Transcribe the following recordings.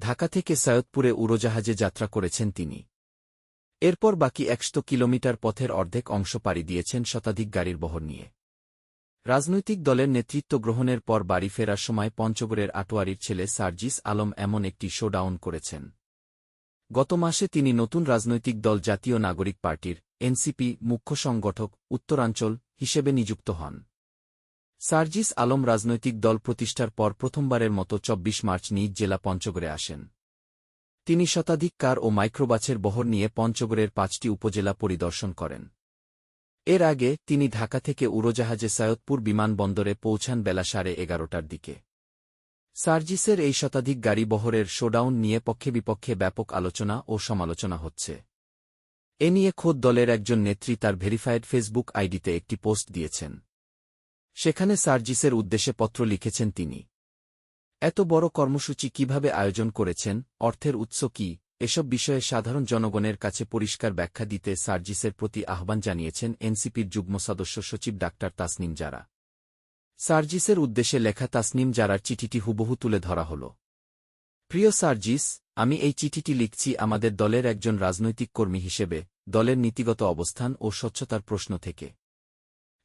ঢাকা থেকে সৈয়দপুরে উড়োজাহাজে যাত্রা করেছেন তিনি। এরপর বাকি একশো কিলোমিটার পথের অর্ধেক অংশ পাড়ি দিয়েছেন শতাধিক গাড়ির বহর নিয়ে। রাজনৈতিক দলের নেতৃত্ব গ্রহণের পর বাড়ি ফেরার সময় পঞ্চগড়ের আটোয়ারির ছেলে সার্জিস আলম এমন একটি শোডাউন করেছেন। গত মাসে তিনি নতুন রাজনৈতিক দল জাতীয় নাগরিক পার্টির, এনসিপি, মুখ্য সংগঠক, উত্তরাঞ্চল হিসেবে নিযুক্ত হন। সার্জিস আলম রাজনৈতিক দল প্রতিষ্ঠার পর প্রথমবারের মতো ২৪ মার্চ নিজ জেলা পঞ্চগড়ে আসেন। তিনি শতাধিক কার ও মাইক্রোবাসের বহর নিয়ে পঞ্চগড়ের পাঁচটি উপজেলা পরিদর্শন করেন। এর আগে তিনি ঢাকা থেকে উড়োজাহাজে সৈয়দপুর বিমানবন্দরে পৌঁছান বেলা সাড়ে এগারোটার দিকে। সার্জিসের এই শতাধিক গাড়ি বহরের শোডাউন নিয়ে পক্ষে বিপক্ষে ব্যাপক আলোচনা ও সমালোচনা হচ্ছে। এ নিয়ে খোদ দলের একজন নেত্রী তার ভেরিফায়েড ফেসবুক আইডিতে একটি পোস্ট দিয়েছেন। সেখানে সার্জিসের উদ্দেশ্যে পত্র লিখেছেন তিনি। এত বড় কর্মসূচি কীভাবে আয়োজন করেছেন, অর্থের উৎস কি, এসব বিষয়ে সাধারণ জনগণের কাছে পরিষ্কার ব্যাখ্যা দিতে সার্জিসের প্রতি আহ্বান জানিয়েছেন এনসিপির যুগ্ম সদস্য সচিব ডাক্তার তাসনিম জারা। সার্জিসের উদ্দেশ্যে লেখা তাসনিম জারার চিঠিটি হুবহু তুলে ধরা হল। প্রিয় সার্জিস, আমি এই চিঠিটি লিখছি আমাদের দলের একজন রাজনৈতিক কর্মী হিসেবে, দলের নীতিগত অবস্থান ও স্বচ্ছতার প্রশ্ন থেকে।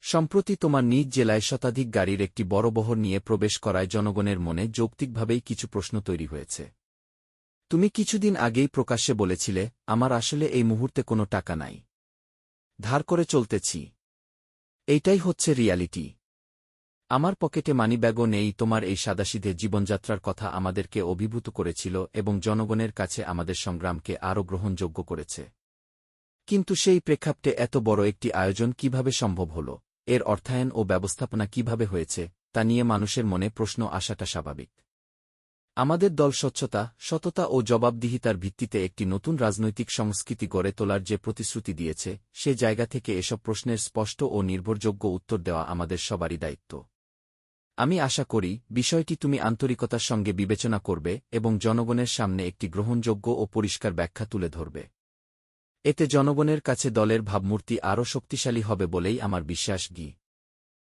সম্প্রতি তোমার নিজ জেলায় শতাধিক গাড়ির একটি বড় বহর নিয়ে প্রবেশ করায় জনগণের মনে যৌক্তিকভাবেই কিছু প্রশ্ন তৈরি হয়েছে। তুমি কিছুদিন আগেই প্রকাশ্যে বলেছিলে, আমার আসলে এই মুহূর্তে কোনো টাকা নাই। ধার করে চলতেছি। এইটাই হচ্ছে রিয়ালিটি। আমার পকেটে মানিব্যাগও নেই, তোমার এই সাদাসিধে জীবনযাত্রার কথা আমাদেরকে অভিভূত করেছিল এবং জনগণের কাছে আমাদের সংগ্রামকে আরও গ্রহণযোগ্য করেছে। কিন্তু সেই প্রেক্ষাপটে এত বড় একটি আয়োজন কীভাবে সম্ভব হল? এর অর্থায়ন ও ব্যবস্থাপনা কীভাবে হয়েছে, তা নিয়ে মানুষের মনে প্রশ্ন আসাটা স্বাভাবিক। আমাদের দল স্বচ্ছতা, সততা ও জবাবদিহিতার ভিত্তিতে একটি নতুন রাজনৈতিক সংস্কৃতি গড়ে তোলার যে প্রতিশ্রুতি দিয়েছে, সে জায়গা থেকে এসব প্রশ্নের স্পষ্ট ও নির্ভরযোগ্য উত্তর দেওয়া আমাদের সবারই দায়িত্ব। আমি আশা করি, বিষয়টি তুমি আন্তরিকতার সঙ্গে বিবেচনা করবে এবং জনগণের সামনে একটি গ্রহণযোগ্য ও পরিষ্কার ব্যাখ্যা তুলে ধরবে। এতে জনগণের কাছে দলের ভাবমূর্তি আরও শক্তিশালী হবে বলেই আমার বিশ্বাস গি।